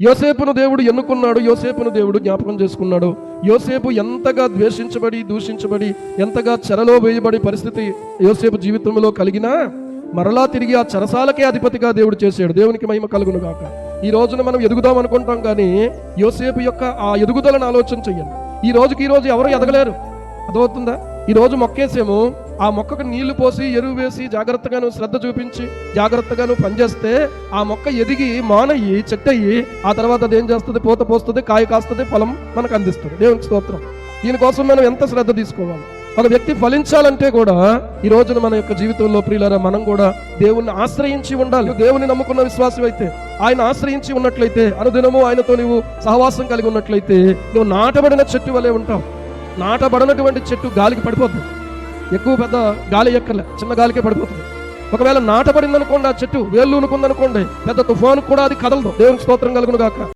యోసేపును దేవుడు ఎన్నుకున్నాడు యోసేపును దేవుడు జ్ఞాపకం చేసుకున్నాడు. యోసేపు ఎంతగా ద్వేషించబడి దూషించబడి ఎంతగా చెరలో వేయబడి పరిస్థితి యోసేపు జీవితంలో కలిగినా మరలా తిరిగి ఆ చెరసాలకే అధిపతిగా దేవుడు చేశాడు. దేవునికి మహిమ కలుగును గాక. ఈ రోజున మనం ఎదుగుదాం అనుకుంటాం కానీ యోసేపు యొక్క ఆ ఎదుగుదలను ఆలోచన చెయ్యండి. ఈ రోజుకి ఈ రోజు ఎవరు ఎదగలేరు? అదవుతుందా ఈ రోజు మొక్కేసేమో ఆ మొక్కకు నీళ్ళు పోసి ఎరువు వేసి జాగ్రత్తగాను శ్రద్ధ చూపించి జాగ్రత్తగాను పనిచేస్తే ఆ మొక్క ఎదిగి మానయ్యి చెట్టయ్యి ఆ తర్వాత అది ఏం చేస్తుంది? పూత పోస్తుంది కాయ కాస్తుంది ఫలం మనకు అందిస్తుంది. దేవునికి స్తోత్రం. దీనికోసం మనం ఎంత శ్రద్ధ తీసుకోవాలి? ఒక వ్యక్తి ఫలించాలంటే కూడా ఈ రోజున మన యొక్క జీవితంలో ప్రియులారా మనం కూడా దేవుణ్ణి ఆశ్రయించి ఉండాలి. దేవుని నమ్ముకున్న విశ్వాసం అయితే ఆయన ఆశ్రయించి ఉన్నట్లయితే అనుదినము ఆయనతో నువ్వు సహవాసం కలిగి ఉన్నట్లయితే నువ్వు నాటబడిన చెట్టు వలె ఉంటావు. నాటబడినటువంటి చెట్టు గాలికి పడిపోద్ది. ఎక్కువ పెద్ద గాలి ఎక్కర్లే చిన్న గాలికే పడిపోతుంది. ఒకవేళ నాటబడింది అనుకోండి ఆ చెట్టు వేళ్ళు అనుకుంది అనుకోండి పెద్ద తుఫాను కూడా అది కదలదు. దేవునికి స్తోత్రం కలుగును గాక.